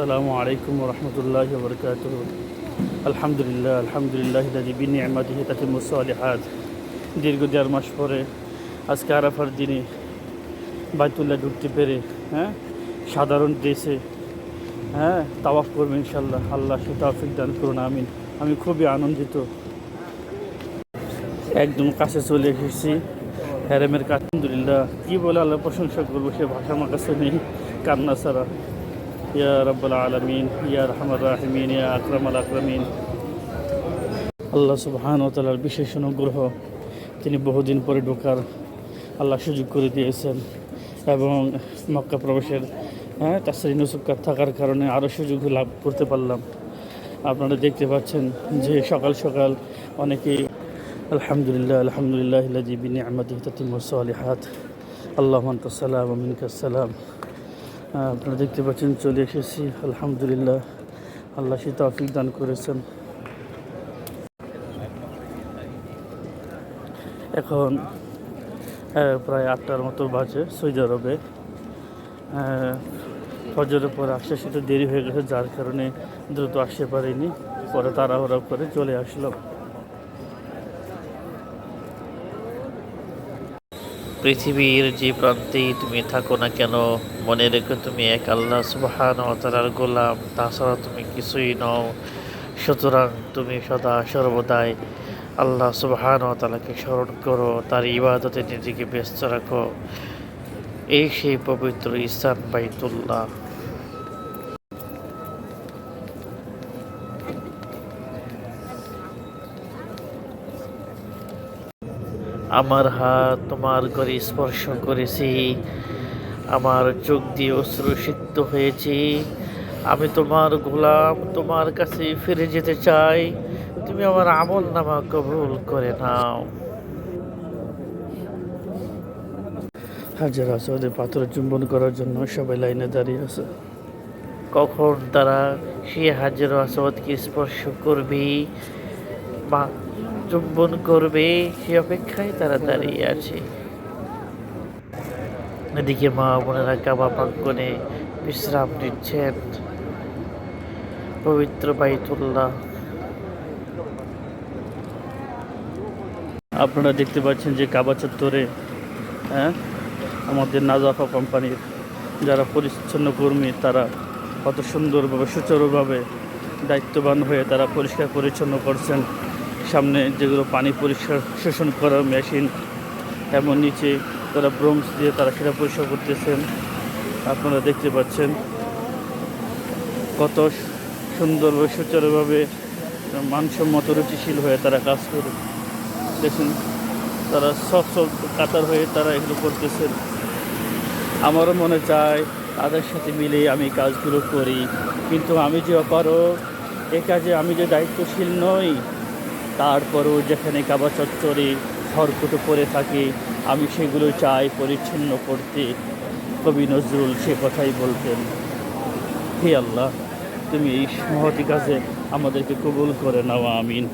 আসসালামু আলাইকুম রহমতুল্লাহ বরকাত আলহামদুলিল্লাহ আলহামদুলিল্লাহ দাদিবি নিয়ামাদিহি তাতে মুসালিহাদ দীর্ঘ দেড় মাস পরে আজকে আরাফার দিনে বাইতুল্লাহ ঢুকতে পেরে হ্যাঁ সাধারণ ড্রেসে হ্যাঁ তাওয়াফ করবে ইনশাল্লাহ আল্লাহ সে তাওফিক দান করুন, আমিন। আমি খুবই আনন্দিত। একদম কাছে চলে এসেছি হ্যারেমের কাজ আলহামদুলিল্লাহ, কী বলে আল্লাহ প্রশংসা করব, সে ভাষা আমার কাছে নেই, কান্না ছাড়া। ইয়া রব্বুল আলমিন ইয়া রহমান ইয়া আকরাম আল আকরামিন আল্লাহ সুবহান তালার বিশেষ অনুগ্রহ। তিনি বহুদিন পরে ঢোকার আল্লাহ সুযোগ করে দিয়েছেন এবং মক্কা প্রবেশের হ্যাঁ তাসরি নসুকার থাকার কারণে আরও সুযোগ লাভ করতে পারলাম। আপনারা দেখতে পাচ্ছেন যে সকাল সকাল অনেকেই আলহামদুলিল্লাহ আলহামদুলিল্লাহ বিনি আহমদ সালিহাত। আল্লাহ সালাম আমিনকাসালাম আপনারা দেখতে পাচ্ছেন, চলে এসেছি। আলহামদুলিল্লাহ, আল্লাহ সে তৌফিক দান করেছেন। এখন প্রায় আটটার মতো বাজে সৌদি আরবে। ফজরের পরে আসতে সেটা দেরি হয়ে গেছে, যার কারণে দ্রুত আসতে পারিনি। পরে তাড়াহুড়া করে চলে আসলাম। পৃথিবীর যে প্রান্তেই তুমি থাকো না কেন, মনে রেখো তুমি এক আল্লাহ সুবাহান ও তালার গোলাম। তাছাড়া তুমি কিছুই নও। সুতরাং তুমি সদা সর্বদাই আল্লাহ সুবাহান ও তালাকে স্মরণ করো, তার ইবাদতে নিজেকে ব্যস্ত রাখো। এই সেই পবিত্র ইসান বাইতুল্লাহ। আমার হাত তোমার করে স্পর্শ করেছি। আমার চোখ দিয়ে অশ্রু সিক্ত হয়েছি। আমি তোমার গোলাম, তোমার কাছে ফিরে যেতে চাই। তুমি আমার আমল নামা কবুল করে নাও। হাজার আসলে পাথর চুম্বন করার জন্য সবাই লাইনে দাঁড়িয়ে আছে। কখন তারা সে হাজার আসাদকে স্পর্শ করবে? বা চুম্বন করবে, সে অপেক্ষায় তারা দাঁড়িয়ে আছে। এদিকে মা বোনেরা কাবা প্রাঙ্গনে বিশ্রাম নিচ্ছেন। পবিত্র বাইতুল্লাহ। আপনারা দেখতে পাচ্ছেন যে কাবা চত্বরে হ্যাঁ আমাদের নাজাফা কোম্পানির যারা পরিচ্ছন্ন কর্মী, তারা কত সুন্দরভাবে, সুচারুভাবে দায়িত্ববান হয়ে তারা পরিষ্কার পরিচ্ছন্ন করছেন। সামনে যেগুলো পানি পরিষ্কার শোষণ করার মেশিন এমন নিচে তারা ব্রোমস দিয়ে তারা সেটা পরিষ্কার করতেছেন। আপনারা দেখতে পাচ্ছেন কত সুন্দরভাবে সুচারুভাবে মানসম্মত, রুচিশীল হয়ে তারা কাজ করে। দেখুন, তারা সব সব কাতার হয়ে তারা এগুলো করতেছেন। আমারও মনে চায় তাদের সাথে মিলে আমি কাজগুলো করি। কিন্তু আমি যে অপারক এ কাজে আমি যে দায়িত্বশীল নই তারপরেও যেখানে কাবা চত্বরে খড়কুটো পরে থাকে, আমি সেগুলো চাই পরিচ্ছন্ন করতে। কবি নজরুল সে কথাই বলতেন, হে আল্লাহ, তুমি এই মহতি কাজে আমাদেরকে কবুল করে নাও, আমিন।